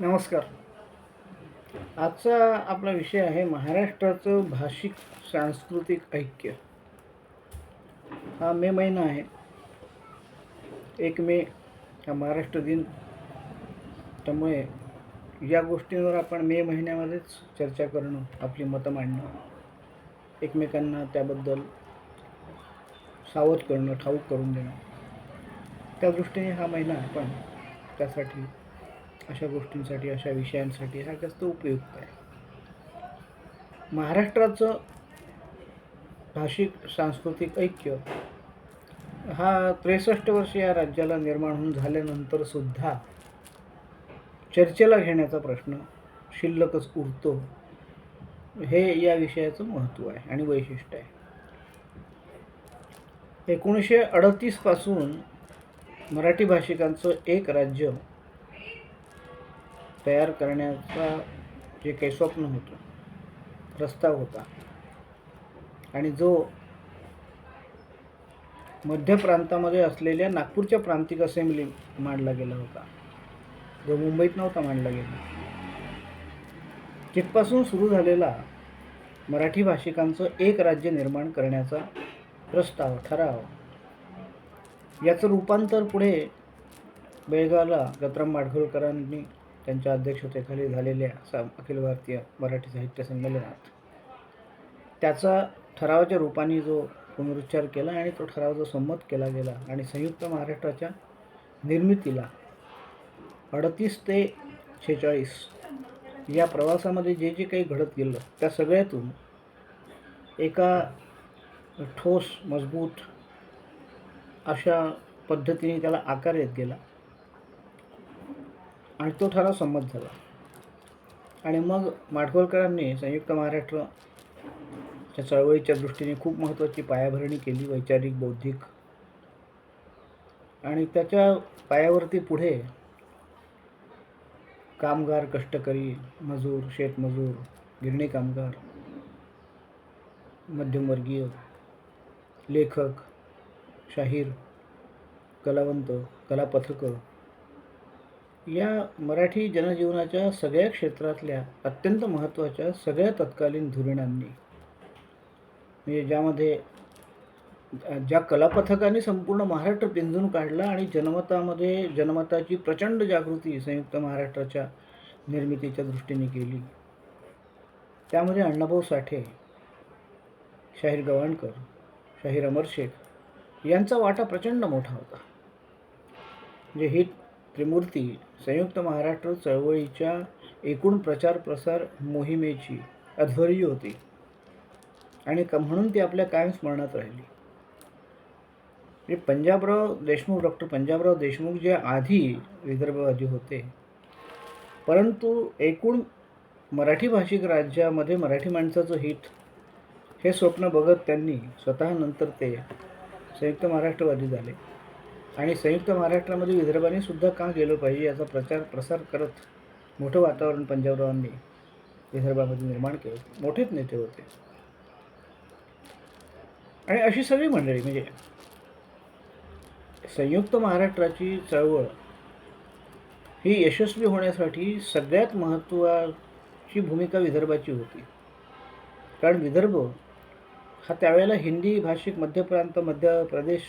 नमस्कार. आजचा आपला विषय आहे महाराष्ट्राचं भाषिक सांस्कृतिक ऐक्य. हा मे महिना आहे. एक मे हा महाराष्ट्र दिन. त्यामुळे या गोष्टींवर आपण मे महिन्यामध्येच चर्चा करणं आपली मतं मांडणं एकमेकांना त्याबद्दल सावध करणं ठाऊक करून देणं. त्या दृष्टीने हा महिना आपण त्यासाठी अशा गोष्टींसाठी अशा विषयांसाठी हा जास्त उपयुक्त आहे. महाराष्ट्राचं भाषिक सांस्कृतिक ऐक्य हा त्रेसष्ट वर्ष या राज्याला निर्माण होऊन झाल्यानंतर सुद्धा चर्चेला घेण्याचा प्रश्न शिल्लकच उरतो हे या विषयाचं महत्त्व आहे आणि वैशिष्ट्य आहे. एकोणीसशे अडतीसपासून मराठी भाषिकांचं एक राज्य तयार करण्याचा जे काही स्वप्न होतं प्रस्ताव होता. आणि जो मध्य प्रांतामध्ये असलेल्या नागपूरच्या प्रांतिक असेंब्ली मांडला गेला होता. जो मुंबईत नव्हता मांडला गेला. तिथपासून सुरू झालेला मराठी भाषिकांचं एक राज्य निर्माण करण्याचा प्रस्ताव ठराव. याचं रूपांतर पुढे बेळगावला गत्रम माडखोलकरांनी त्यांच्या अध्यक्षतेखाली झालेल्या सा अखिल भारतीय मराठी साहित्य संमेलनात. त्याचा ठरावाच्या रूपाने जो पुनरुच्चार केला आणि तो ठराव जो संमत केला गेला आणि संयुक्त महाराष्ट्राच्या निर्मितीला अडतीस ते शेहेचाळीस या प्रवासामध्ये जे जे काही घडत गेलं त्या सगळ्यातून एका ठोस मजबूत अशा पद्धतीने त्याला आकार येत गेला. आणि तो ठराव संमत झाला. आणि मग माडखोलकरांनी संयुक्त महाराष्ट्र च्या चळवळीच्या दृष्टीने खूप महत्त्वाची पायाभरणी केली वैचारिक बौद्धिक. आणि त्याच्या पायावरती पुढे कामगार कष्टकरी मजूर शेतमजूर गिरणी कामगार मध्यमवर्गीय लेखक शाहीर कलावंत कलापथकं या मराठी जनजीवनाच्या सगळ्या क्षेत्रातल्या अत्यंत महत्त्वाच्या सगळ्या तत्कालीन धुरीणांनी म्हणजे ज्यामध्ये ज्या कलापथकांनी संपूर्ण महाराष्ट्र पिंजून काढला आणि जनमतामध्ये जनमताची प्रचंड जागृती संयुक्त महाराष्ट्राच्या निर्मितीच्या दृष्टीने केली. त्यामध्ये अण्णाभाऊ साठे शाहीर गवाणकर शाहीर अमर शेख यांचा वाटा प्रचंड मोठा होता. म्हणजे ही त्रिमूर्ती संयुक्त महाराष्ट्र चळवळीच्या एकूण प्रचार प्रसार मोहिमेची अध्वर्यू होती. आणि म्हणून ती आपल्या कायम स्मरणात राहिली. म्हणजे पंजाबराव देशमुख डॉक्टर पंजाबराव देशमुख जे आधी विदर्भवादी होते. परंतु एकूण मराठी भाषिक राज्यामध्ये मराठी माणसाचं हित हे स्वप्न बघत त्यांनी स्वतः नंतर ते संयुक्त महाराष्ट्रवादी झाले. आणि संयुक्त महाराष्ट्रामध्ये विदर्भाने सुद्धा का गेलं पाहिजे याचा प्रचार प्रसार करत मोठं वातावरण पंजाबरावांनी विदर्भामध्ये निर्माण केलं. मोठेच नेते होते. आणि अशी सगळी मंडळी म्हणजे संयुक्त महाराष्ट्राची चळवळ ही यशस्वी होण्यासाठी सगळ्यात महत्त्वाची भूमिका विदर्भाची होती. कारण विदर्भ हा त्यावेळेला हिंदी भाषिक मध्य प्रांत मध्य प्रदेश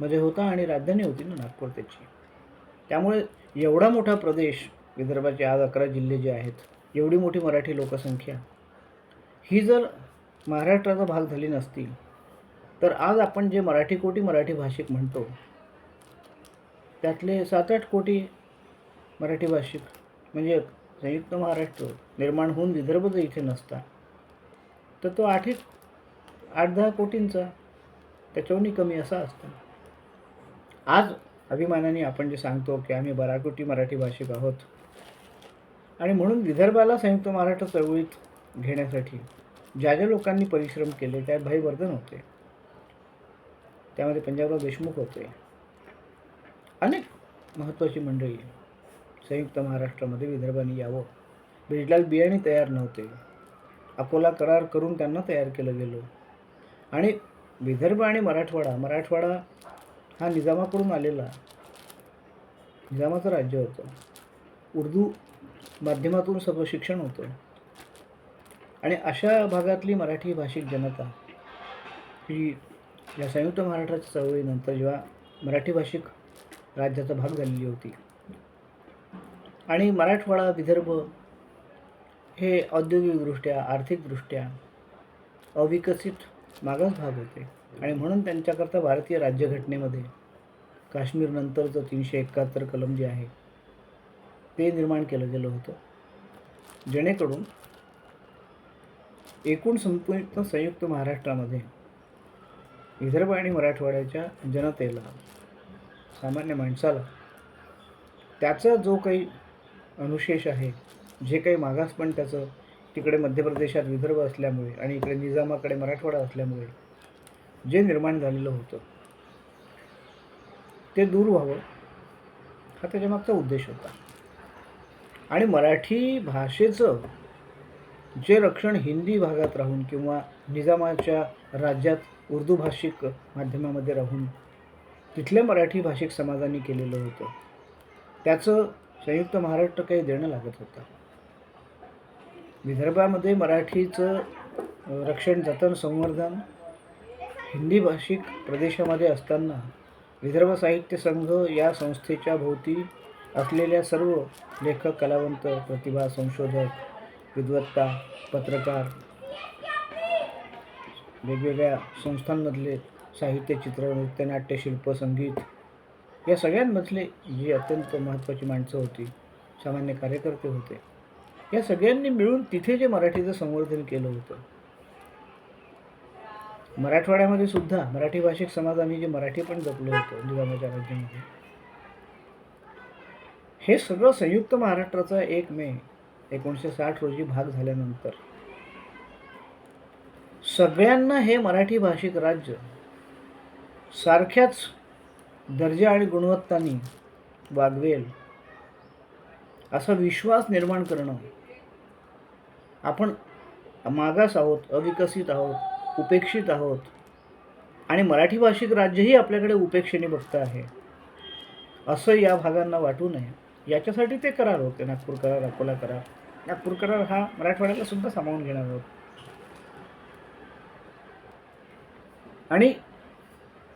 मध्ये होता आणि राजधानी होती ना नागपूर त्याची. त्यामुळे एवढा मोठा प्रदेश विदर्भाचे आज अकरा जिल्हे जे आहेत एवढी मोठी मराठी लोकसंख्या. ही जर महाराष्ट्राचा भाग झाली नसती तर आज आपण जे मराठी कोटी मराठी भाषिक म्हणतो त्यातले सात आठ कोटी मराठी भाषिक म्हणजे संयुक्त महाराष्ट्र निर्माण होऊन विदर्भ जर इथे नसता तर तो आठ एक आठ दहा कोटींचा त्याच्याहूनही कमी असा असता. आज अभिमानाने आपण जे सांगतो की आम्ही बराकुटी मराठी भाषिक आहोत. आणि म्हणून विदर्भाला संयुक्त महाराष्ट्र चळवळीत घेण्यासाठी ज्या ज्या लोकांनी परिश्रम केले त्यात भाई वर्धन होते. त्यामध्ये पंजाबराव देशमुख होते. अनेक महत्त्वाची मंडळी संयुक्त महाराष्ट्रामध्ये विदर्भाने यावं. ब्रिजलाल बियाणे तयार नव्हते. अकोला करार करून त्यांना तयार केलं गेलं. आणि विदर्भ आणि मराठवाडा मराठवाडा हा निजामाकडून आलेला निजामाचं राज्य होतं. उर्दू माध्यमातून सर्व शिक्षण होतं. आणि अशा भागातली मराठी भाषिक जनता ही या संयुक्त महाराष्ट्राच्या चळवळीनंतर जेव्हा मराठी भाषिक राज्याचा भाग झालेली होती. आणि मराठवाडा विदर्भ हे औद्योगिकदृष्ट्या आर्थिकदृष्ट्या अविकसित मागास भाग होते. आणि म्हणून त्यांच्याकरता भारतीय राज्यघटनेमध्ये काश्मीरनंतरचं तीनशे एकाहत्तर कलम जे आहे ते निर्माण केलं गेलं होतं. जेणेकरून एकूण संपूर्ण संयुक्त महाराष्ट्रामध्ये विदर्भ आणि मराठवाड्याच्या जनतेला सामान्य माणसाला त्याचा जो काही अनुशेष आहे जे काही मागास पण त्याचं तिकडे मध्य प्रदेशात विदर्भ असल्यामुळे आणि इकडे निजामाकडे मराठवाडा असल्यामुळे जे निर्माण झालेलं होतं ते दूर व्हावं हा त्याच्यामागचा उद्देश होता. आणि मराठी भाषेचं जे रक्षण हिंदी भागात राहून किंवा निजामाच्या राज्यात उर्दू भाषिक माध्यमामध्ये राहून तिथल्या मराठी भाषिक समाजाने केलेलं होतं त्याचं संयुक्त महाराष्ट्र काही देणं लागत होतं. विदर्भामध्ये मराठीचं रक्षण जतन संवर्धन हिंदी भाषिक प्रदेशामध्ये असताना विदर्भ साहित्य संघ या संस्थेच्या भोवती असलेल्या सर्व लेखक कलावंत प्रतिभा संशोधक विद्वत्ता पत्रकार वेगवेगळ्या संस्थांमधले साहित्य चित्र नृत्य नाट्यशिल्प संगीत या सगळ्यांमधले जी अत्यंत महत्त्वाची माणसं होती सामान्य कार्यकर्ते होते या सगळ्यांनी मिळून तिथे जे मराठीचं संवर्धन केलं होतं मराठवाड्यामध्ये सुद्धा मराठी भाषिक समाजाने जे मराठी पण जपलं होतं निजामाच्या राज्यामध्ये हे सगळं संयुक्त महाराष्ट्राचा एक मे एकोणीसशे साठ रोजी भाग झाल्यानंतर सगळ्यांना हे मराठी भाषिक राज्य सारख्याच दर्जा आणि गुणवत्तानी वागवेल असा विश्वास निर्माण करणं आपण मागास आहोत अविकसित आहोत उपेक्षित आहोत. आणि मराठी भाषिक राज्यही आपल्याकडे उपेक्षेने बघतं आहे. असं या भागांना वाटू नये. याच्यासाठी ते करार होते नागपूर करार अकोला करार. नागपूर करार हा मराठवाड्याला सुद्धा सामावून घेणार आहोत. आणि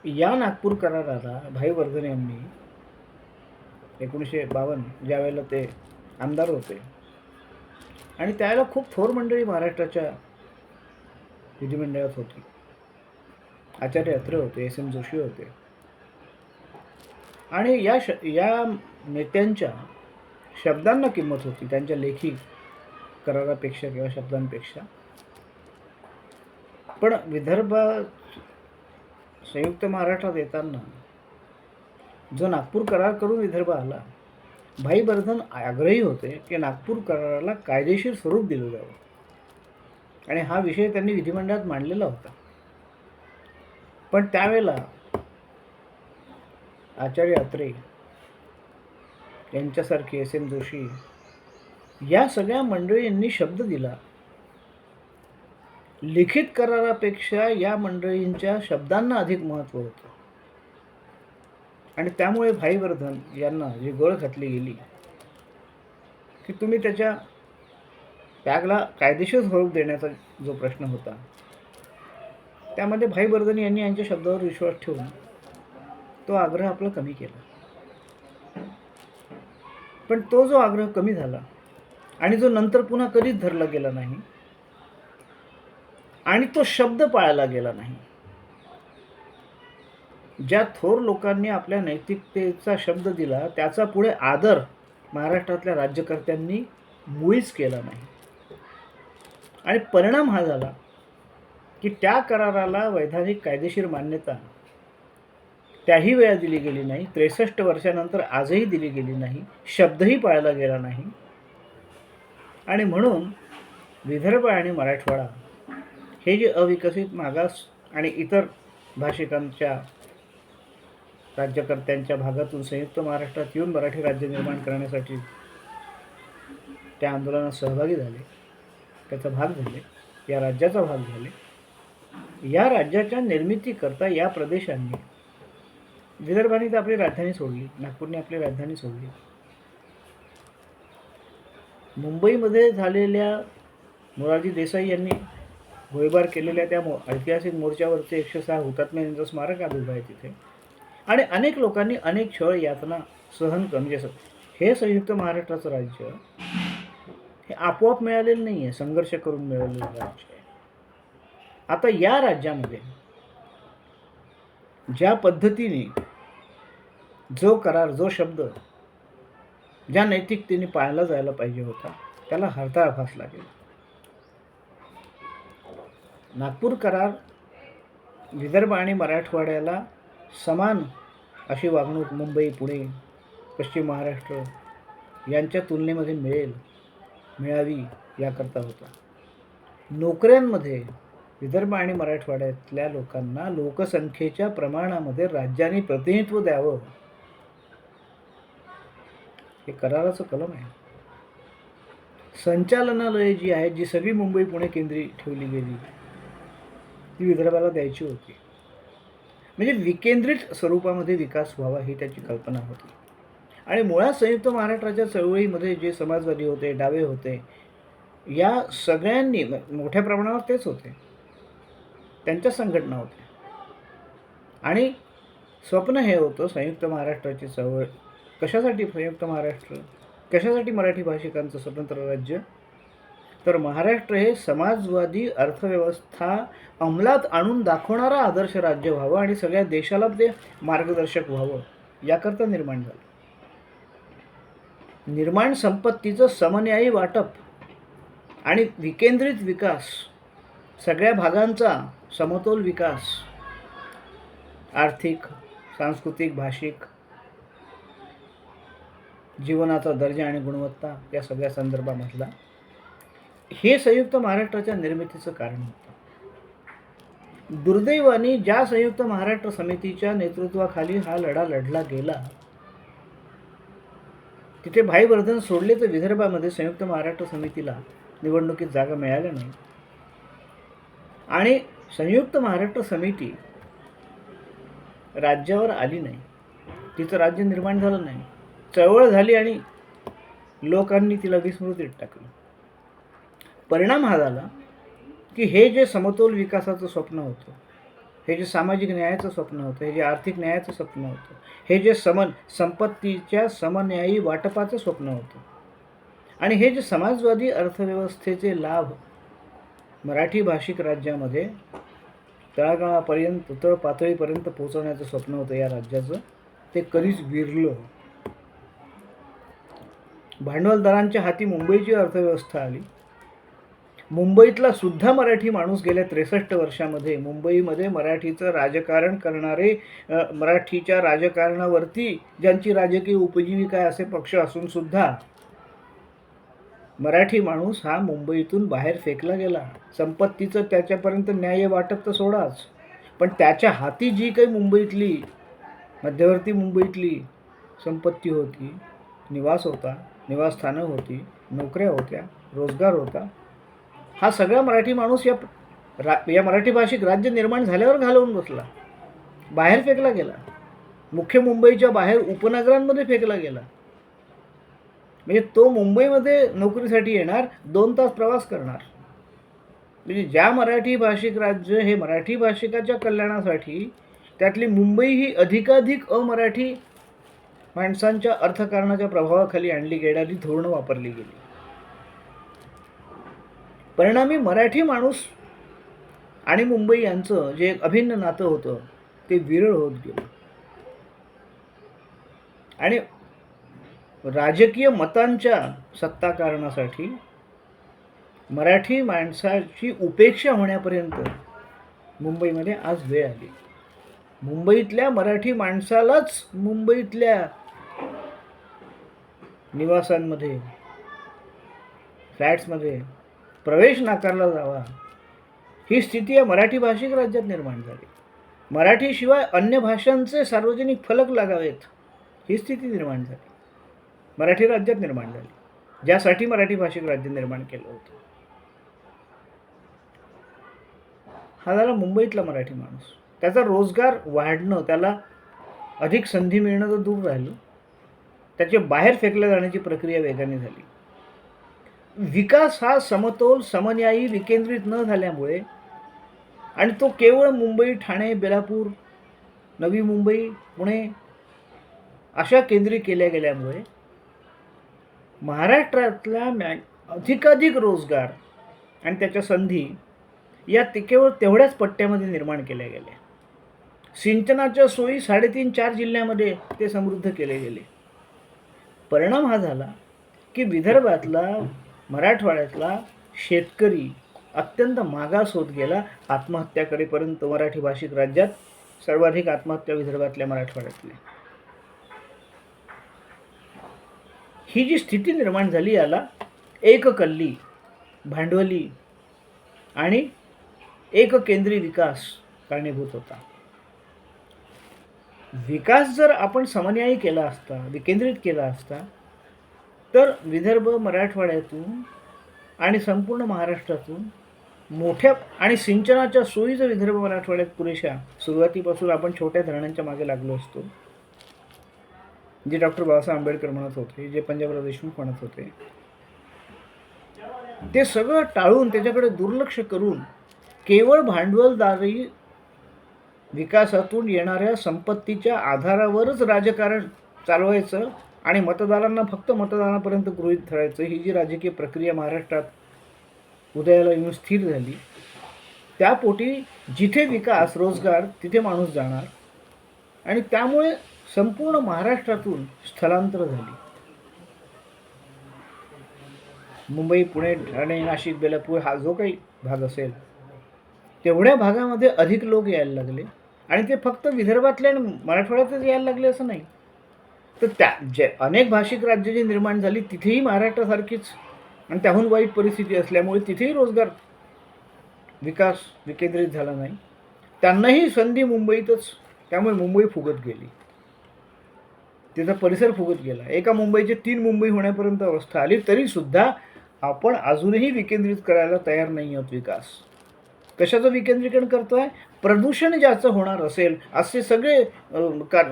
या नागपूर कराराला भाई वर्धन यांनी एकोणीसशे बावन्न ज्यावेळेला ते आमदार होते. आणि त्यावेळेला खूप थोर मंडळी महाराष्ट्राच्या विधिमंडळात होती. आचार्य अत्रे होते एस एम जोशी होते. आणि या श या नेत्यांच्या शब्दांना किंमत होती. त्यांच्या लेखी करारापेक्षा किंवा शब्दांपेक्षा. पण विदर्भ संयुक्त महाराष्ट्रात येताना जो नागपूर करार करून विदर्भ आला भाई वर्धन आग्रही होते की नागपूर कराराला कायदेशीर स्वरूप दिलं जावं. आणि हा विषय त्यांनी विधिमंडळात मांडलेला होता. पण त्यावेळेला आचार्य अत्रे यांच्यासारखे एस एम जोशी या सगळ्या मंडळींनी शब्द दिला. लिखित करारापेक्षा या मंडळींच्या शब्दांना अधिक महत्त्व होतं. आणि त्यामुळे भाईवर्धन यांना जी गळ घातली गेली की तुम्ही त्याच्या त्यागला कायदेशीर स्वरूप देण्याचा जो प्रश्न होता त्यामध्ये भाई भाईवर्धन यांनी यांच्या शब्दावर विश्वास ठेवून तो आग्रह आपला कमी केला. पण तो जो आग्रह कमी झाला आणि जो नंतर पुन्हा कधीच धरला गेला नाही आणि तो शब्द पाळला गेला नाही ज्या थोर लोकांनी आपल्या नैतिकतेचा शब्द दिला त्याचा पुढे आदर महाराष्ट्रातल्या राज्यकर्त्यांनी मुळीच केला नाही. आणि परिणाम हा झाला की त्या कराराला वैधानिक कायदेशीर मान्यता त्याही वेळा दिली गेली नाही. त्रेसष्ट वर्षानंतर आजही दिली गेली नाही. शब्दही पाळला गेला नाही. आणि म्हणून विदर्भ आणि मराठवाडा हे जे अविकसित मागास आणि इतर भाषिकांच्या राज्यकर्त्यांच्या भागातून संयुक्त महाराष्ट्रात येऊन मराठी राज्य निर्माण करण्यासाठी त्या आंदोलनात सहभागी झाले. त्याचा भाग झाले या राज्याचा भाग झाले. या राज्याच्या निर्मितीकरता या प्रदेशांनी विदर्भाने तर आपली राजधानी सोडली नागपूरने आपली राजधानी सोडली. मुंबईमध्ये झालेल्या मोरारजी देसाई यांनी गोळीबार केलेल्या त्या मो ऐतिहासिक मोर्चावरचे एकशे सहा हुतात्म्यांचं स्मारक आज उभं आहे तिथे. आणि अनेक लोकांनी अनेक छळ यातना सहन कर म्हणजे हे संयुक्त महाराष्ट्राचं राज्य हे आपोआप मिळालेलं नाही आहे संघर्ष करून मिळालेलं राज्य आहे. आता या राज्यामध्ये ज्या पद्धतीने जो करार जो शब्द ज्या नैतिकतेने पाळला जायला पाहिजे होता त्याला हरताळ फासला गेला नागपूर करार विदर्भ आणि मराठवाड्याला समान अशी वागणूक मुंबई पुणे पश्चिम महाराष्ट्र यांच्या तुलनेमध्ये मिळेल. मिळावी याकरता होता. नोकऱ्यांमध्ये विदर्भ आणि मराठवाड्यातल्या लोकांना लोकसंख्येच्या प्रमाणामध्ये राज्याने प्रतिनिधित्व द्यावं. हे कराराचं कलम आहे. संचालनालये जी आहेत जी सगळी मुंबई पुणे केंद्री ठेवली गेली ती विदर्भाला द्यायची होती. म्हणजे विकेंद्रित स्वरूपामध्ये विकास व्हावा ही त्याची कल्पना होती. आणि मुळात संयुक्त महाराष्ट्राच्या चळवळीमध्ये जे समाजवादी होते डावे होते या सगळ्यांनी मोठ्या प्रमाणावर तेच होते. त्यांच्या संघटना होत्या. आणि स्वप्न हे होतं संयुक्त महाराष्ट्राची चळवळ कशासाठी संयुक्त महाराष्ट्र कशासाठी मराठी भाषिकांचं स्वतंत्र राज्य? तर महाराष्ट्र हे समाजवादी अर्थव्यवस्था अंमलात आणून दाखवणारा आदर्श राज्य व्हावं आणि सगळ्या देशाला ते मार्गदर्शक व्हावं याकरता निर्माण झालं. निर्माण संपत्तीचं समन्यायी वाटप आणि विकेंद्रित विकास सगळ्या भागांचा समतोल विकास आर्थिक सांस्कृतिक भाषिक जीवनाचा दर्जा आणि गुणवत्ता या सगळ्या संदर्भामधला हे संयुक्त महाराष्ट्राच्या निर्मितीचं कारण होतं. दुर्दैवाने ज्या संयुक्त महाराष्ट्र समितीच्या नेतृत्वाखाली हा लढा लढला गेला तिथे भाईवर्धन सोडले तर विदर्भामध्ये संयुक्त महाराष्ट्र समितीला निवडणुकीत जागा मिळाल्या नाही. आणि संयुक्त महाराष्ट्र समिती राज्यावर आली नाही. तिचं राज्य निर्माण झालं नाही. चळवळ झाली आणि लोकांनी तिला विस्मृतीत टाकलं. परिणाम हा झाला की हे जे समतोल विकासाचं स्वप्न होतं हे जे सामाजिक न्यायाचं स्वप्न होतं हे जे आर्थिक न्यायाचं स्वप्न होतं हे जे समन संपत्तीच्या समन्यायी वाटपाचं स्वप्न होतं. आणि हे जे समाजवादी अर्थव्यवस्थेचे लाभ मराठी भाषिक राज्यामध्ये तळागाळापर्यंत तळ पातळीपर्यंत पोहोचवण्याचं स्वप्न होतं या राज्याचं ते कधीच विरलं. भांडवलदारांच्या हाती मुंबईची अर्थव्यवस्था आली. मुंबईतला सुद्धा मराठी माणूस गेल्या त्रेसष्ट वर्षामध्ये मुंबईमध्ये मराठीचं राजकारण करणारे मराठीच्या राजकारणावरती ज्यांची राजकीय उपजीविका आहे असे पक्ष असून सुद्धा मराठी माणूस हा मुंबईतून बाहेर फेकला गेला. संपत्तीचं त्याच्यापर्यंत न्याय वाटप तर सोडाच पण त्याच्या हाती जी काही मुंबईतली मध्यवर्ती मुंबईतली संपत्ती होती निवास होता निवासस्थानं होती नोकऱ्या होत्या रोजगार होता हा सगळा मराठी माणूस या रा या मराठी भाषिक राज्य निर्माण झाल्यावर घालवून बसला. बाहेर फेकला गेला. मुख्य मुंबईच्या बाहेर उपनगरांमध्ये फेकला गेला. म्हणजे तो मुंबईमध्ये नोकरीसाठी येणार दोन तास प्रवास करणार. म्हणजे ज्या मराठी भाषिक राज्य हे मराठी भाषिकाच्या कल्याणासाठी त्यातली मुंबई ही अधिकाधिक अमराठी माणसांच्या अर्थकारणाच्या प्रभावाखाली आणली गेणारी धोरणं वापरली गेली. परिणामी मराठी माणूस आणि मुंबई यांचं जे एक अभिन्न नातं होतं ते विरळ होत गेलं. आणि राजकीय मतांच्या सत्ताकारणासाठी मराठी माणसाची उपेक्षा होण्यापर्यंत मुंबईमध्ये आज वेळ आली. मुंबईतल्या मराठी माणसालाच मुंबईतल्या निवासांमध्ये फ्लॅट्समध्ये प्रवेश नाकारला जावा. ही स्थिती या मराठी भाषिक राज्यात निर्माण झाली. मराठीशिवाय अन्य भाषांचे सार्वजनिक फलक लागावेत ही स्थिती निर्माण झाली. मराठी राज्यात निर्माण झाली ज्यासाठी मराठी भाषिक राज्य निर्माण केलं होतं. हा झाला मुंबईतला मराठी माणूस. त्याचा रोजगार वाढणं त्याला अधिक संधी मिळणं तर दूर राहिलं त्याचे बाहेर फेकल्या जाण्याची प्रक्रिया वेगाने झाली. विकास हा समतोल समन्यायी विकेंद्रित न झाल्यामुळे आणि तो केवळ मुंबई ठाणे बेलापूर नवी मुंबई पुणे अशा केंद्रित केल्या गेल्यामुळे महाराष्ट्रातल्या मॅ अधिकाधिक रोजगार आणि त्याच्या संधी या ते केवळ तेवढ्याच पट्ट्यामध्ये निर्माण केल्या गेल्या. सिंचनाच्या सोयी साडेतीन चार जिल्ह्यामध्ये ते समृद्ध केले गेले. परिणाम हा झाला की विदर्भातला मराठवाड्यातला शेतकरी अत्यंत मागास होत गेला आत्महत्याकडेपर्यंत मराठी भाषिक राज्यात सर्वाधिक आत्महत्या विदर्भातल्या मराठवाड्यातल्या ही जी स्थिती निर्माण झाली याला एककल्ली भांडवली आणि एककेंद्री विकास कारणीभूत होता. विकास जर आपण समन्यायी केला असता विकेंद्रित केला असता तर विदर्भ मराठवाड्यातून आणि संपूर्ण महाराष्ट्रातून मोठ्या आणि सिंचनाच्या सोयी जर विदर्भ मराठवाड्यात पुरेशा सुरुवातीपासून आपण छोट्या धरणांच्या मागे लागलो असतो. जे डॉक्टर बाबासाहेब आंबेडकर म्हणत होते जे पंजाबराव देशमुख म्हणत होते ते सगळं टाळून त्याच्याकडे दुर्लक्ष करून केवळ भांडवलदारी विकासातून येणाऱ्या संपत्तीच्या आधारावरच राजकारण चालवायचं आणि मतदारांना फक्त मतदानापर्यंत गृहित धरायचं ही जी राजकीय प्रक्रिया महाराष्ट्रात उदयाला येऊन स्थिर झाली त्यापोटी जिथे विकास रोजगार तिथे माणूस जाणार आणि त्यामुळे संपूर्ण महाराष्ट्रातून स्थलांतर झाली. मुंबई पुणे ठाणे नाशिक बेलापूर हा जो काही भाग असेल तेवढ्या भागामध्ये अधिक लोक यायला लागले आणि ते फक्त विदर्भातले आणि मराठवाड्यातच यायला लागले असं नाही. तर त्या जे अनेक भाषिक राज्य जी निर्माण झाली तिथेही महाराष्ट्रासारखीच. आणि त्याहून वाईट परिस्थिती असल्यामुळे तिथेही रोजगार विकास विकेंद्रित झाला नाही. त्यांनाही संधी मुंबईतच त्यामुळे मुंबई फुगत गेली. तिचा परिसर फुगत गेला. एका मुंबईचे तीन मुंबई होण्यापर्यंत अवस्था आली तरीसुद्धा आपण अजूनही विकेंद्रित करायला तयार नाही आहोत विकास. कशाचं विकेंद्रीकरण करतोय? प्रदूषण ज्याचं होणार असेल असे सगळे का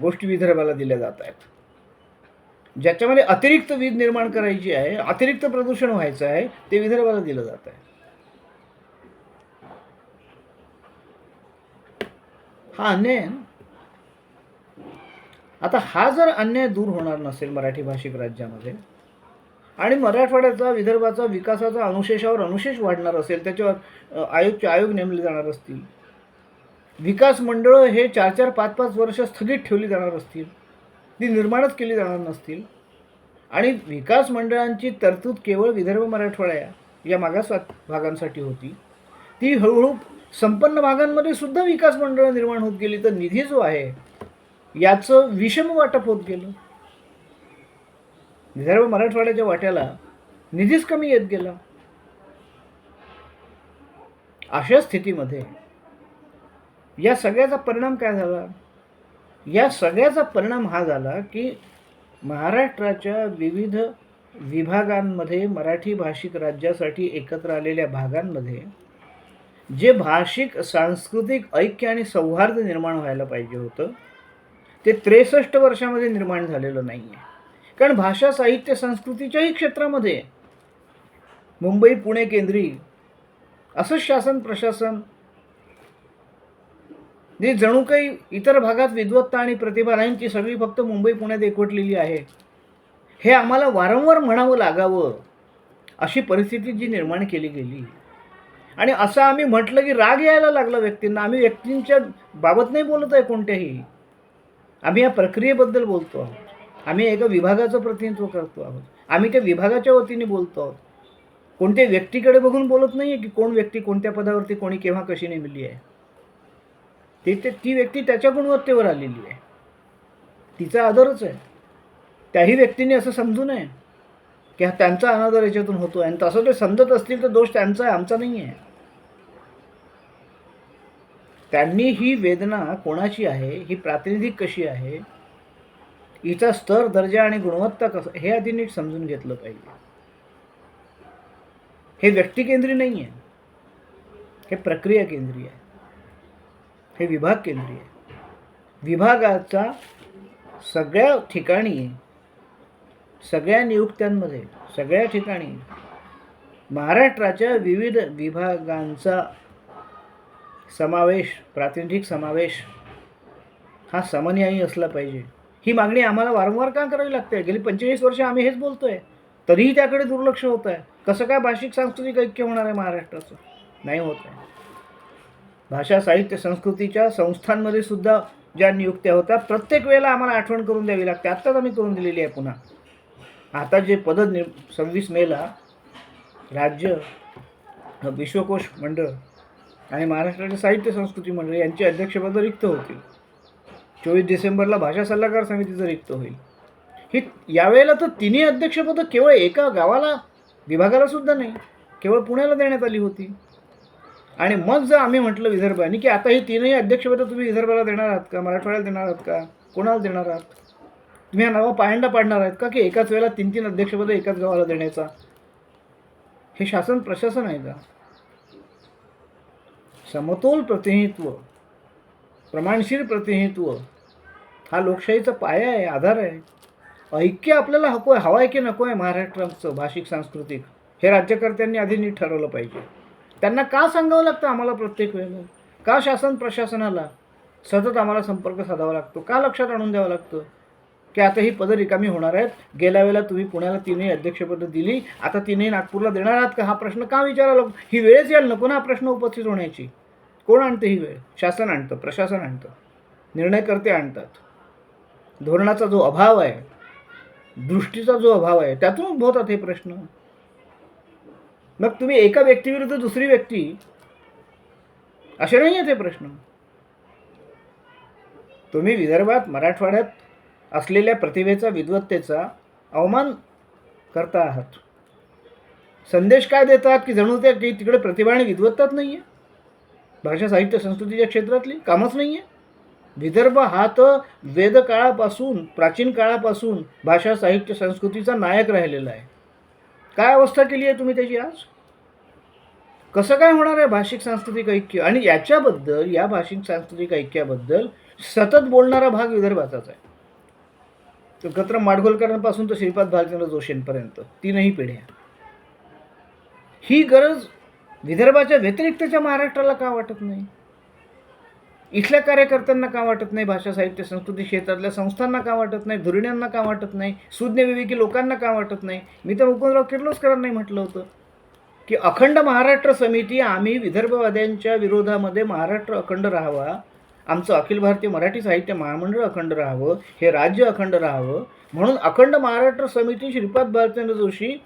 गोष्टी विदर्भाला दिल्या जात आहेत. ज्याच्यामध्ये अतिरिक्त वीज निर्माण करायची आहे अतिरिक्त प्रदूषण व्हायचं आहे ते विदर्भाला दिलं जात आहे. हा अन्याय आहे ना? आता हा जर अन्याय दूर होणार नसेल मराठी भाषिक राज्यामध्ये आणि मराठवाड्याचा विदर्भाचा विकासाचा अनुशेषावर अनुशेष वाढणार असेल त्याच्यावर आयोगचे आयोग नेमले जाणार असतील विकास मंडळं हे चार चार पाच पाच वर्ष स्थगित ठेवली जाणार असतील. ती निर्माणच केली जाणार नसतील. आणि विकास मंडळांची तरतूद केवळ विदर्भ मराठवाड्या या मागास भागांसाठी होती. ती हळूहळू संपन्न भागांमध्ये सुद्धा विकास मंडळं निर्माण होत गेली तर निधी जो आहे याचं विषम वाटप होत गेलं. विदर्भ मराठवाड्याच्या वाट्याला निधीच कमी येत गेला. अशा स्थितीमध्ये या सगळ्याचा परिणाम काय झाला? या सगळ्याचा परिणाम हा झाला की महाराष्ट्राच्या विविध विभागांमध्ये मराठी भाषिक राज्यासाठी एकत्र आलेल्या भागांमध्ये जे भाषिक सांस्कृतिक ऐक्य आणि सौहार्द निर्माण व्हायला पाहिजे होतं ते त्रेसष्ट वर्षामध्ये निर्माण झालेलं नाही आहे कारण भाषा साहित्य संस्कृतीच्याही क्षेत्रामध्ये मुंबई पुणे केंद्री असं शासन प्रशासन जे जणू काही इतर भागात विद्वत्ता आणि प्रतिभा नाही ती सगळी फक्त मुंबई पुण्यात एकवटलेली आहे हे आम्हाला वारंवार म्हणावं लागावं अशी परिस्थिती जी निर्माण केली गेली. आणि असं आम्ही म्हटलं की राग यायला लागला व्यक्तींना. आम्ही व्यक्तींच्या बाबत नाही बोलत आहे कोणत्याही. आम्ही या प्रक्रियेबद्दल बोलतो आहोत. आम्ही एका विभागाचं प्रतिनिधित्व करतो आहोत. आम्ही त्या विभागाच्या वतीने बोलतो आहोत. कोणत्या व्यक्तीकडे बघून बोलत नाही आहे की कोण व्यक्ती कोणत्या पदावरती कोणी केव्हा कशी नेमली आहे. ती ते ती व्यक्ती त्याच्या गुणवत्तेवर आलेली आहे. तिचा आदरच आहे. त्याही व्यक्तीने असं समजू नये की हा त्यांचा अनादर याच्यातून होतो आणि तसं ते समजत असतील तर दोष त्यांचा आहे आमचा नाही आहे त्यांनी ही वेदना कोणाची आहे? ही प्रातिनिधिक कशी आहे? हिचा स्तर दर्जा आणि गुणवत्ता कसं हे आधी नीट समजून घेतलं पाहिजे. हे व्यक्तिकेंद्री नाही आहे हे प्रक्रिया केंद्रीय आहे. हे विभाग केंद्रीय विभागाचा सगळ्या ठिकाणी सगळ्या नियुक्त्यांमध्ये सगळ्या ठिकाणी महाराष्ट्राच्या विविध विभागांचा समावेश प्रातिनिधिक समावेश हा समन्यायी असला पाहिजे. ही मागणी आम्हाला वारंवार का करावी लागते? गेली पंचेचाळीस वर्ष आम्ही हेच बोलतो आहे तरीही त्याकडे दुर्लक्ष होत आहे कसं काय भाषिक सांस्कृतिक ऐक्य होणार आहे महाराष्ट्राचं? नाही होत आहे. भाषा साहित्य संस्कृतीच्या संस्थांमध्ये सुद्धा ज्या नियुक्त्या होत्या प्रत्येक वेळेला आम्हाला आठवण करून द्यावी लागते. आत्ताच आम्ही करून दिलेली आहे पुन्हा. आता जे पद नि सव्वीस मेला राज्य विश्वकोश मंडळ आणि महाराष्ट्राचे साहित्य संस्कृती मंडळ यांची अध्यक्षपदं रिक्त होतील. चोवीस डिसेंबरला भाषा सल्लागार समितीचं रिक्त होईल. ही यावेळेला तर तिन्ही अध्यक्षपदं केवळ एका गावाला विभागाला सुद्धा नाही. केवळ पुण्याला देण्यात आली होती. आणि मग जर आम्ही म्हटलं विदर्भाने की आता ही तीनही अध्यक्षपदं तुम्ही विदर्भाला देणार आहात का? मराठवाड्याला देणार आहात का? कोणाला देणार आहात? तुम्ही हा नावा पायंडा पाडणार आहेत का की एकाच वेळेला तीन तीन अध्यक्षपदं एकाच गावाला देण्याचा? हे शासन प्रशासन आहे का समतोल प्रतिनिधित्व प्रमाणशीर प्रतिनिधित्व हा लोकशाहीचा पाया आहे आधार आहे. ऐक्य आपल्याला हको आहे हवा आहे की नको आहे महाराष्ट्राचं भाषिक सांस्कृतिक हे राज्यकर्त्यांनी आधी नीट ठरवलं पाहिजे. त्यांना का सांगावं लागतं आम्हाला प्रत्येक वेळेला? का शासन प्रशासनाला सतत आम्हाला संपर्क साधावा लागतो? का लक्षात आणून द्यावं लागतं? की आता ही पदं रिकामी होणार आहेत. गेल्या वेळेला तुम्ही पुण्याला तीनही अध्यक्षपदं दिली. आता तीनही नागपूरला देणार आहात का? हा प्रश्न का विचारायला ही वेळच यायला नको ना हा प्रश्न उपस्थित होण्याची. कोण आणतं ही वेळ? शासन आणतं प्रशासन आणतं. निर्णयकर्ते आणतात. धोरणाचा जो अभाव आहे दृष्टीचा जो अभाव आहे त्यातून उद्भवतात हे प्रश्न. मग तुम्ही एका व्यक्तीविरुद्ध दुसरी व्यक्ती असे नाही आहेत हे प्रश्न. तुम्ही विदर्भात मराठवाड्यात असलेल्या प्रतिभेचा विद्वत्तेचा अवमान करता आहात. संदेश काय देतात की जणू त्या की तिकडे प्रतिभा आणि विद्वत्ताच नाही आहे भाषा साहित्य संस्कृतीच्या क्षेत्रातली कामच नाही आहे विदर्भ हा तर वेदकाळापासून प्राचीन काळापासून भाषा साहित्य संस्कृतीचा नायक राहिलेला आहे. काय अवस्था केली आहे तुम्ही त्याची आज? कसं काय होणार आहे भाषिक सांस्कृतिक ऐक्य? आणि याच्याबद्दल या भाषिक सांस्कृतिक ऐक्याबद्दल सतत बोलणारा भाग विदर्भाचाच आहे. तो माडगोलकरांपासून तर श्रीपाद भालचंद्र जोशींपर्यंत तीनही पिढ्या. ही गरज विदर्भाच्या व्यतिरिक्तच्या महाराष्ट्राला का वाटत नाही? इथल्या कार्यकर्त्यांना का वाटत नाही? भाषा साहित्य संस्कृती क्षेत्रातल्या संस्थांना का वाटत नाही? धुरण्यांना का वाटत नाही? सुज्ञविवेकी लोकांना का वाटत नाही? मी तर मुकुंदराव किर्लोस्करांनाही म्हटलं होतं. की अखंड महाराष्ट्र समिती आम्ही विदर्भवाद्यांच्या विरोधामध्ये महाराष्ट्र अखंड राहावा. आमचं अखिल भारतीय मराठी साहित्य महामंडळ अखंड राहावं. हे राज्य अखंड राहावं. म्हणून अखंड महाराष्ट्र समिती श्रीपाद भालचंद्र जोशी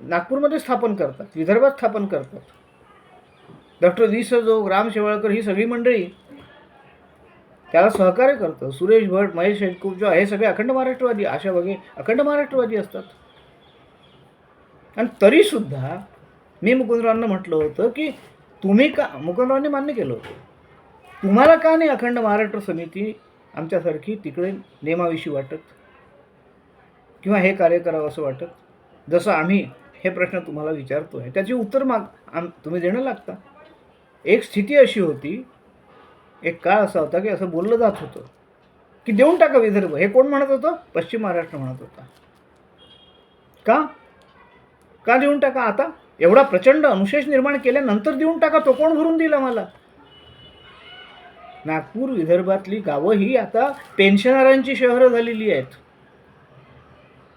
नागपूरमध्ये स्थापन करतात विदर्भात स्थापन करतात. डॉक्टर वी स राम शेवाळकर ही सगळी मंडळी त्याला सहकार्य करतं. सुरेश भट महेश शेटकुपजा हे सगळे अखंड महाराष्ट्रवादी आशा वगैरे अखंड महाराष्ट्रवादी असतात. आणि तरीसुद्धा मी मुकुंदरावांना म्हटलं होतं की तुम्ही का मुकुंदरावांनी मान्य केलं होतं. तुम्हाला का नाही अखंड महाराष्ट्र समिती आमच्यासारखी तिकडे नेमाविषयी वाटत? किंवा हे कार्य करावं असं वाटत? जसं आम्ही हे प्रश्न तुम्हाला विचारतो आहे त्याची उत्तर माग आम तुम्ही देणं लागता. एक स्थिती अशी होती एक काळ असा होता की असं बोललं जात होतं की देऊन टाका विदर्भ. हे कोण म्हणत होतं? पश्चिम महाराष्ट्र म्हणत होता. का? का देऊन टाका आता? एवढा प्रचंड अनुशेष निर्माण केल्यानंतर देऊन टाका तो कोण भरून दिला मला नागपूर विदर्भातली गावं ही आता पेन्शनरांची शहरं झालेली आहेत.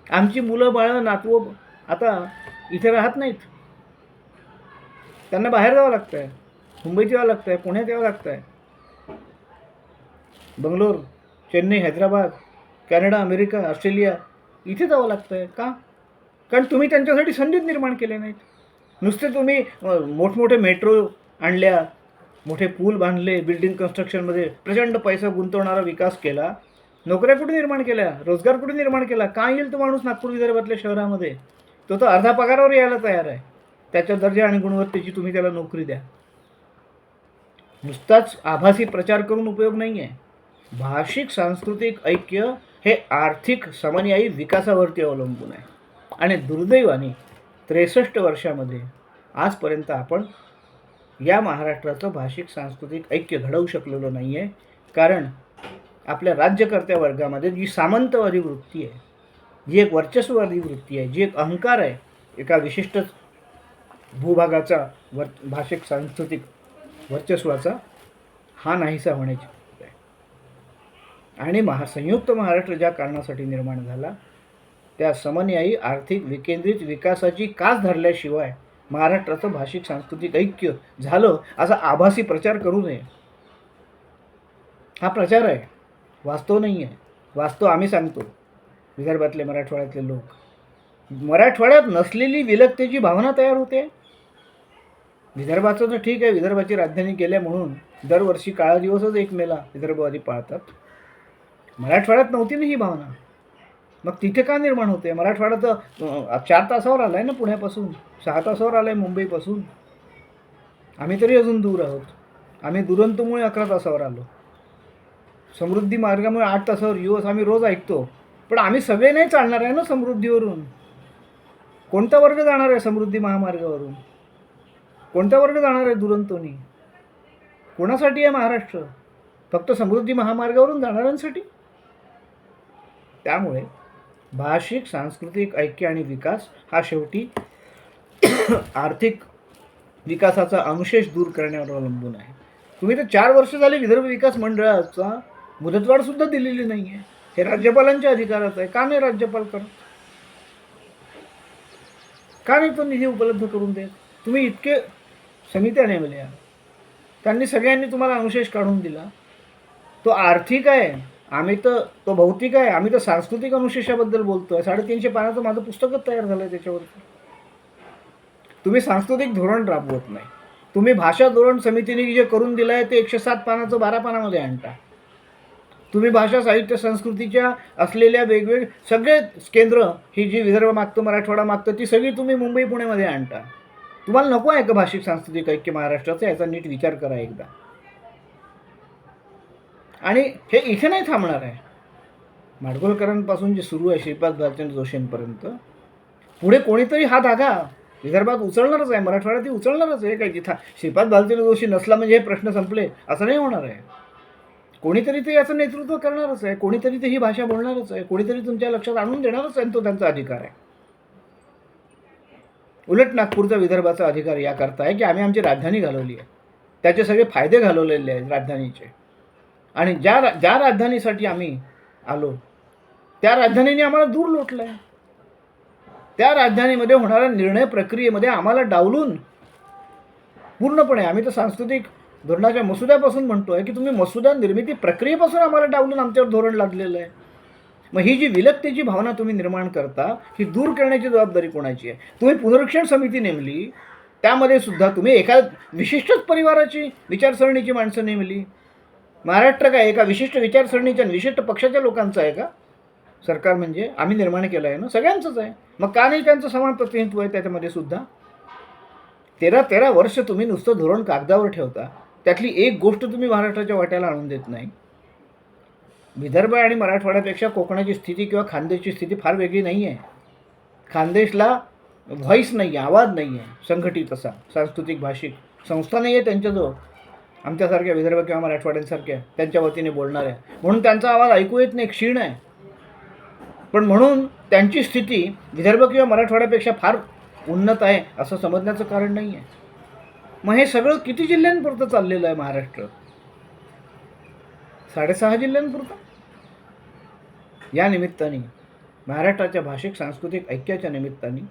आमची मुलं बाळं नातवं आता इथे राहत नाहीत. त्यांना बाहेर जावं लागतं आहे मुंबईत यावं लागतं आहे पुण्यात यावं लागतं आहे Bangalore Chennai Hyderabad Canada America Australia इथे जावं लागतं आहे का? कारण तुम्ही त्यांच्यासाठी संधीच निर्माण केले नाहीत. नुसते तुम्ही मोठमोठे मेट्रो आणल्या मोठे पूल बांधले बिल्डिंग कन्स्ट्रक्शनमध्ये प्रचंड पैसा गुंतवणारा विकास केला नोकऱ्या कुठे निर्माण केल्या रोजगार कुठे निर्माण केला का येईल तो माणूस नागपूर विदर्भातल्या शहरामध्ये? तो तर अर्धा पगारावर यायला तयार आहे. त्याच्या दर्जा आणि गुणवत्तेची तुम्ही त्याला नोकरी द्या. नुसताच आभासी प्रचार करून उपयोग नाही आहे भाषिक सांस्कृतिक ऐक्य हे आर्थिक समन्यायी विकासावरती अवलंबून आहे. आणि दुर्दैवाने त्रेसष्ट वर्षामध्ये आजपर्यंत आपण या महाराष्ट्राचं भाषिक सांस्कृतिक ऐक्य घडवू शकलेलो नाही आहे कारण आपल्या राज्यकर्त्या वर्गामध्ये जी सामंतवादी वृत्ती आहे जी एक वर्चस्ववादी वृत्ती आहे जी एक अहंकार आहे एका विशिष्ट भूभागाचा वर भाषिक सांस्कृतिक वर्चस्वाचा हा नाहीसा होण्याची आहे. आणि महा संयुक्त महाराष्ट्र ज्या कारणासाठी निर्माण झाला त्या समन्यायी आर्थिक विकेंद्रित विकासाची कास धरल्याशिवाय महाराष्ट्राचं भाषिक सांस्कृतिक ऐक्य झालं असा आभासी प्रचार करू नये. हा प्रचार आहे. वास्तव नाही आहे वास्तव आम्ही सांगतो. विदर्भातले मराठवाड्यातले लोक. मराठवाड्यात नसलेली विलकतेची भावना तयार होते. विदर्भाचं तर ठीक आहे. विदर्भाची राजधानी केल्या म्हणून दरवर्षी काळा दिवसच एक मेला विदर्भवादी पाळतात. मराठवाड्यात नव्हती ना ही भावना. मग तिथे का निर्माण होते? मराठवाडा तर चार तासावर आला आहे ना पुण्यापासून. सहा तासावर आला आहे मुंबईपासून. आम्ही तरी अजून दूर आहोत. आम्ही दुरंतमुळे अकरा तासावर आलो. समृद्धी मार्गामुळे आठ तासावर युवस आम्ही रोज ऐकतो. पण आम्ही सगळे नाही चालणार आहे ना समृद्धीवरून? कोणता वर्ग जाणार आहे समृद्धी महामार्गावरून? कोणता वर्ग जाणार आहे दुरंतोनी? कोणासाठी आहे महाराष्ट्र? फक्त समृद्धी महामार्गावरून जाणाऱ्यांसाठी? त्यामुळे भाषिक सांस्कृतिक ऐक्य आणि विकास हा शेवटी आर्थिक विकासाचा अनुशेष दूर करण्यावर अवलंबून आहे. तुम्ही तर चार वर्ष झाली विदर्भ विकास मंडळाचा मुदतवाढसुद्धा दिलेली नाही आहे हे राज्यपालांच्या अधिकारात आहे. का नाही राज्यपाल करत? का नाही तो निधी उपलब्ध करून देत? तुम्ही इतके समित्या नेमल्या त्यांनी सगळ्यांनी तुम्हाला अनुशेष काढून दिला. तो आर्थिक आहे. आम्ही तर तो भौतिक आहे. आम्ही तर सांस्कृतिक अनुशेषाबद्दल बोलतो आहे साडेतीनशे पानाचं माझं पुस्तकच तयार झालं आहे त्याच्यावरती. तुम्ही सांस्कृतिक धोरण राबवत नाही. तुम्ही भाषा धोरण समितीने जे करून दिलं आहे ते एकशे सात पानाचं बारा पानामध्ये आणता. तुम्ही भाषा साहित्य संस्कृतीच्या असलेल्या वेगवेगळे सगळे केंद्र ही जी विदर्भ मागतं मराठवाडा मागतं ती सगळी तुम्ही मुंबई पुण्यामध्ये आणता. तुम्हाला नको आहे का भाषिक सांस्कृतिक ऐक्य महाराष्ट्राचं? याचा नीट विचार करा एकदा. आणि हे इथे नाही थांबणार आहे. माडगोलकरांपासून जे सुरू आहे श्रीपाद भालचंद्र जोशींपर्यंत पुढे कोणीतरी हा धागा विदर्भात उचलणारच आहे मराठवाड्यात ती उचलणारच आहे काय जिथं श्रीपाद भालचंद्र जोशी नसला म्हणजे हे प्रश्न संपले असं नाही होणार आहे. कोणीतरी ते याचं नेतृत्व करणारच आहे कोणीतरी ते ही भाषा बोलणारच आहे कोणीतरी तुमच्या लक्षात आणून देणारच आहे आणि तो त्यांचा अधिकार आहे. उलट नागपूरचा विदर्भाचा अधिकार याकरता आहे की आम्ही आमची राजधानी घालवली आहे. त्याचे सगळे फायदे घालवलेले आहेत राजधानीचे. आणि ज्या रा- ज्या राजधानीसाठी आम्ही आलो त्या राजधानीने आम्हाला दूर लोटलं आहे त्या राजधानीमध्ये होणाऱ्या निर्णय प्रक्रियेमध्ये आम्हाला डावलून पूर्णपणे आम्ही तर सांस्कृतिक धोरणाच्या मसुद्यापासून म्हणतो आहे की तुम्ही मसुदा निर्मिती प्रक्रियेपासून आम्हाला डावलून आमच्यावर धोरण लागलेलं आहे. मग ही जी विलकतेची भावना तुम्ही निर्माण करता ही दूर करण्याची जबाबदारी कोणाची आहे? तुम्ही पुनरीक्षण समिती नेमली त्यामध्ये सुद्धा तुम्ही एका विशिष्टच परिवाराची विचारसरणीची माणसं नेमली. महाराष्ट्र काय एका विशिष्ट विचारसरणीच्या विशिष्ट पक्षाच्या लोकांचं आहे का? सरकार म्हणजे आम्ही निर्माण केलं आहे ना? सगळ्यांचंच आहे. मग का नाही त्यांचं समान प्रतिनिधित्व आहे त्याच्यामध्ये सुद्धा? तेरा तेरा वर्ष तुम्ही नुसतं धोरण कागदावर ठेवता. त्यातली एक गोष्ट तुम्ही महाराष्ट्राच्या वाट्याला आणून देत नाही. विदर्भ आणि मराठवाड्यापेक्षा कोकणाची स्थिती किंवा खानदेशची स्थिती फार वेगळी नाही आहे. खानदेशला व्हॉईस नाही आहे आवाज नाही आहे संघटित असा सांस्कृतिक भाषिक संस्था नाही आहे त्यांच्याजवळ. आमच्यासारख्या विदर्भ किंवा मराठवाड्यांसारख्या त्यांच्या वतीने बोलणार आहे. म्हणून त्यांचा आवाज ऐकू येत नाही क्षीण आहे. पण म्हणून त्यांची स्थिती विदर्भ किंवा मराठवाड्यापेक्षा फार उन्नत आहे असं समजण्याचं कारण नाही आहे. मग हे सगळं किती जिल्ह्यांपुरतं चाललेलं आहे महाराष्ट्र? साडेसहा जिल्ह्यांपुरतं? या निमित्ताने महाराष्ट्राच्या भाषिक सांस्कृतिक ऐक्याच्या निमित्ताने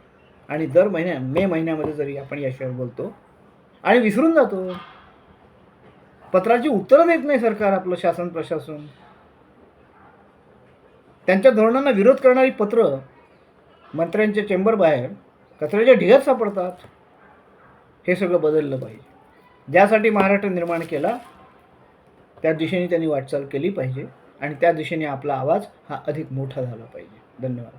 आणि दर महिन्या मे महिन्यामध्ये जरी आपण याशिवाय बोलतो आणि विसरून जातो पत्राची उत्तरं देत नाही सरकार आपलं शासन प्रशासन. त्यांच्या धोरणांना विरोध करणारी पत्र मंत्र्यांच्या चेंबर बाहेर कचऱ्याच्या ढिगात सापडतात. हे सगळं बदललं पाहिजे. ज्यासाठी महाराष्ट्र निर्माण केला त्या दिशेने त्यांनी वाटचाल केली पाहिजे आणि त्या दिशेने आपला आवाज हा अधिक मोठा झाला पाहिजे. धन्यवाद.